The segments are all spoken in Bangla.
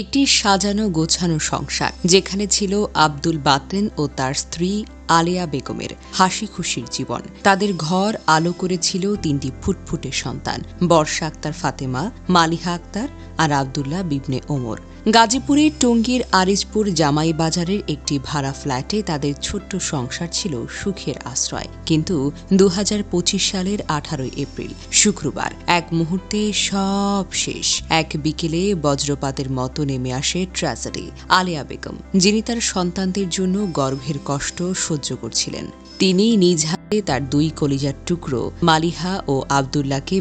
একটি সাজানো গোছানো সংসার, যেখানে ছিল আব্দুল বাতেন ও তার স্ত্রী আলিয়া বেগমের হাসি খুশির জীবন। তাদের ঘর আলো করেছিল তিনটি ফুটফুটে সন্তান, বর্ষা আক্তার ফাতেমা, মালিহা আক্তার আর আবদুল্লাহ বিবনে ওমর। গাজীপুরের টঙ্গীর আরিজপুর জামাই বাজারের একটি ভাড়া ফ্ল্যাটে তাদের ছোট্ট সংসার ছিল সুখের আশ্রয়। কিন্তু দু হাজার পঁচিশ সালের আঠারোই এপ্রিল, শুক্রবার, এক মুহূর্তে সব শেষ। এক বিকেলে বজ্রপাতের মতো নেমে আসে ট্র্যাজেডি, আলিয়া বেগম, যিনি তার সন্তানদের জন্য গর্ভের কষ্ট সহ্য করছিলেন। তিনি নিজ হাতে তার দুই কলিজার টুকরো মালিহা ও আবদুল্লাহকে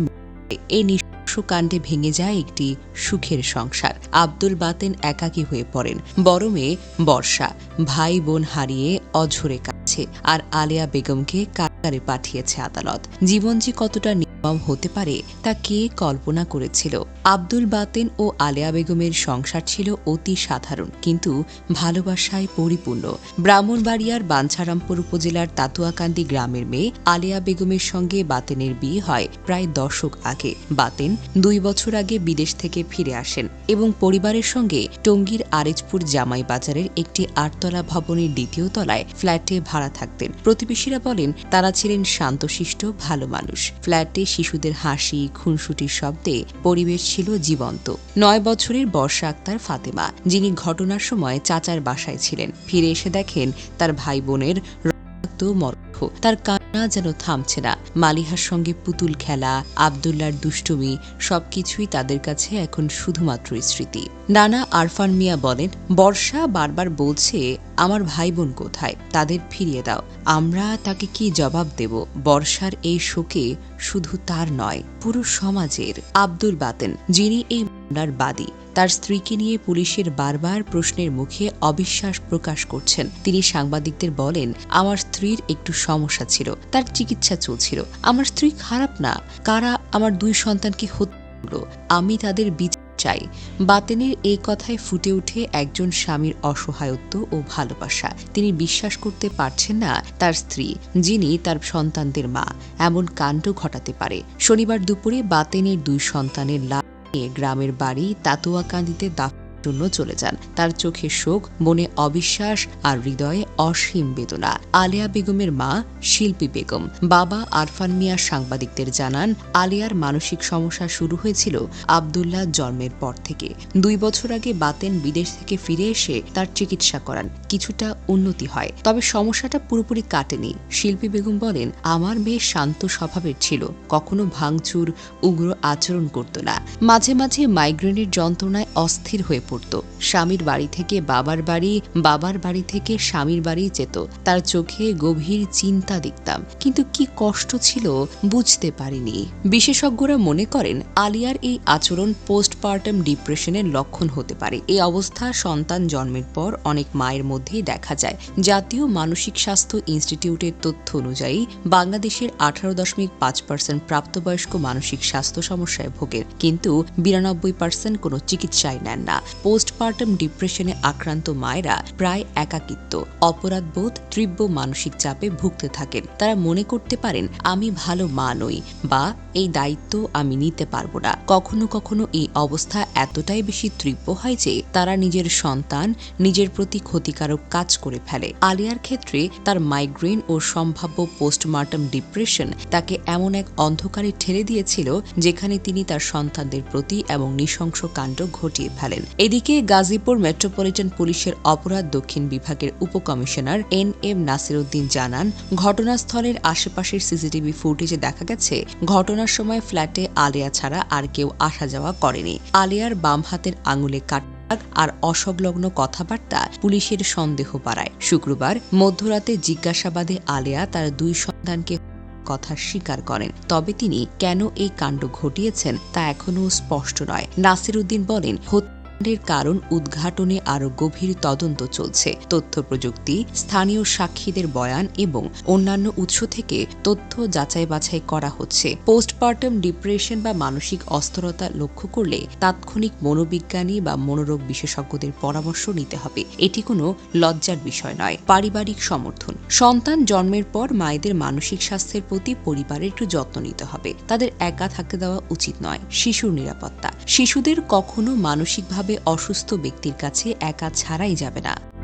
এই কাণ্ডে ভেঙে যায় একটি সুখের সংসার। আব্দুল বাতেন একাকী হয়ে পড়েন। বড় মেয়ে বর্ষা, ভাই বোন হারিয়ে অঝরে কাছে আর আলিয়া বেগমকে কারাগারে পাঠিয়েছে আদালত। জীবন যে কতটা নির্মম হতে পারে তা কে কল্পনা করেছিল। আব্দুল বাতেন ও আলেয়া বেগমের সংসার ছিল অতি সাধারণ, কিন্তু ভালোবাসায় পরিপূর্ণ। ব্রাহ্মণবাড়িয়ার বাঞ্ছারামপুর উপজেলার তাতুয়াকান্দি গ্রামের মেয়ে আলিয়া বেগমের সঙ্গে বাতেনের বিয়ে হয় প্রায় দশক আগে। বাতেন দুই বছর আগে বিদেশ থেকে ফিরে আসেন এবং পরিবারের সঙ্গে টঙ্গীর আরেজপুর জামাই বাজারের একটি আটতলা ভবনের দ্বিতীয় তলায় ফ্ল্যাটে ভাড়া থাকতেন। প্রতিবেশীরা বলেন, তারা ছিলেন শান্তশিষ্ট, ভালো মানুষ। ফ্ল্যাটে শিশুদের হাসি, খুনসুটির শব্দে পরিবেশ ছিল জীবন্ত। নয় বছরের বর্ষা আক্তার ফাতেমা, যিনি ঘটনার সময় চাচার বাসায় ছিলেন। ফিরে এসে দেখেন তার ভাই বোনের রক্ত মরক্ষ তার কান্না যেন থামছে না। মালিহার সঙ্গে পুতুল খেলা, আবদুল্লার দুষ্টুমি, সবকিছুই তাদের কাছে এখন শুধুমাত্র স্মৃতি। নানা আরফান মিয়া বলেন, বর্ষা বারবার বলছে, আমার ভাই বোন কোথায়? তাদের ফিরিয়ে দাও। আমরা তাকে কি জবাব দেব? বর্ষার এই শোকে শুধু তার নয়, পুরো সমাজের। আব্দুল বাতেন, যিনি এই মামলার বাদী। তার স্ত্রীকে নিয়ে পুলিশের বারবার প্রশ্নের মুখে অবিশ্বাস প্রকাশ করছেন। তিনি সাংবাদিকদের বলেন, আমার স্ত্রীর একটু সমস্যা ছিল, তার চিকিৎসা চলছিল। আমার স্ত্রী খারাপ না, কারা আমার দুই সন্তানকে হত্যা আমি তাদের বিচার চাই। বাতেনের এই কথায় ফুটে উঠে একজন স্বামীর অসহায়ত্ব ও ভালোবাসা। তিনি বিশ্বাস করতে পারছেন না তার স্ত্রী, যিনি তার সন্তানদের মা। এমন কাণ্ড ঘটাতে পারে। শনিবার দুপুরে বাতেনের দুই সন্তানের লাশ গ্রামের বাড়ি তাতুয়াকান্দিতে দাফ জন্য চলে যান। তার চোখে শোক, মনে অবিশ্বাস আর হৃদয়ে অসীম বেদনা। আলিয়া বেগমের মা শিল্পী বেগম। বাবা আরফান মিয়া সাংবাদিকদের জানান, আলিয়ার মানসিক সমস্যা শুরু হয়েছিল আবদুল্লাহ জন্মের পর থেকে। দুই বছর আগে বাতেন বিদেশ থেকে ফিরে এসে তার চিকিৎসা করান। কিছুটা উন্নতি হয়। তবে সমস্যাটা পুরোপুরি কাটেনি। শিল্পী বেগম বলেন, আমার মেয়ে শান্ত স্বভাবের ছিল। কখনো ভাঙচুর, উগ্র আচরণ করত না। মাঝে মাঝে মাইগ্রেনের যন্ত্রণায় অস্থির হয়ে পড়ত স্বামীর বাড়ি থেকে বাবার বাড়ি বাবার বাড়ি থেকে স্বামীর বাড়ি যেত। তার চোখে গভীর চিন্তা দেখতাম। কিন্তু কি কষ্ট ছিল বুঝতে পারিনি। বিশেষজ্ঞরা মনে করেন, আলিয়ার এই আচরণ পোস্টপার্টাম ডিপ্রেশনের লক্ষণ হতে পারে। এই অবস্থা সন্তান জন্মের পর অনেক মায়ের মধ্যেই দেখা যায়। জাতীয় মানসিক স্বাস্থ্য ইনস্টিটিউটের তথ্য অনুযায়ী, বাংলাদেশের আঠারো দশমিক পাঁচ পার্সেন্ট প্রাপ্তবয়স্ক মানসিক স্বাস্থ্য সমস্যায় ভোগেন কিন্তু বিরানব্বই পার্সেন্ট কোনো চিকিৎসায় নেন না। পোস্টপার্টাম ডিপ্রেশনে আক্রান্ত মায়েরা প্রায় একাকিত্ব অপরাধ বোধ তীব্র মানসিক চাপে ভুগতে থাকেন। তারা মনে করতে পারেন, আমি ভালো মা নই বা এই দায়িত্ব আমি নিতে পারব না। কখনো কখনো এই অবস্থা এতটাই বেশি তীব্র হয় যে তারা নিজের সন্তান নিজের প্রতি ক্ষতিকারক কাজ করে ফেলে। আলিয়ার ক্ষেত্রে তার মাইগ্রেন ও সম্ভাব্য পোস্টমার্টাম ডিপ্রেশন তাকে এমন এক অন্ধকারে ঠেলে দিয়েছিল যেখানে তিনি তার সন্তানদের প্রতি এবং নৃশংস কাণ্ড ঘটিয়ে ফেলেন। এদিকে গাজীপুর মেট্রোপলিটন পুলিশের অপরাধ দক্ষিণ বিভাগের উপকমিশনার এন এম নাসিরউদ্দিন জানান, ঘটনাস্থলের আশেপাশের সিসিটিভি ফুটেজে দেখা গেছে ঘটনার সময় ফ্ল্যাটে আলিয়া ছাড়া আর কেউ আসা যাওয়া করেনি। আলিয়ার বাম হাতের আঙুলে কাট আর অসংলগ্ন কথাবার্তা পুলিশের সন্দেহ বাড়ায়। শুক্রবার মধ্যরাতে জিজ্ঞাসাবাদে আলেয়া তার দুই সন্তানকে কথা স্বীকার করেন। তবে তিনি কেন এই কাণ্ড ঘটিয়েছেন তা এখনও স্পষ্ট নয়। নাসির উদ্দিন বলেন হত্যাকাণ্ডের কারণ উদ্ঘাটনে আরও গভীর তদন্ত চলছে। তথ্য প্রযুক্তি, স্থানীয় সাক্ষীদের বয়ান এবং অন্যান্য উৎস থেকে তথ্য যাচাই বাছাই করা হচ্ছে। পোস্টপার্টম ডিপ্রেশন বা মানসিক অস্থিরতা লক্ষ্য করলে তাৎক্ষণিক মনোবিজ্ঞানী বা মনোরোগ বিশেষজ্ঞদের পরামর্শ নিতে হবে। এটি কোনো লজ্জার বিষয় নয়, পারিবারিক সমর্থন। সন্তান জন্মের পর মায়েদের মানসিক স্বাস্থ্যের প্রতি পরিবারের একটু যত্ন নিতে হবে। তাদের একা থাকতে দেওয়া উচিত নয়, শিশুর নিরাপত্তা। শিশুদের কখনো মানসিকভাবে মানসিকভাবে অসুস্থ ব্যক্তির কাছে একা ছাড়াই যাবে না।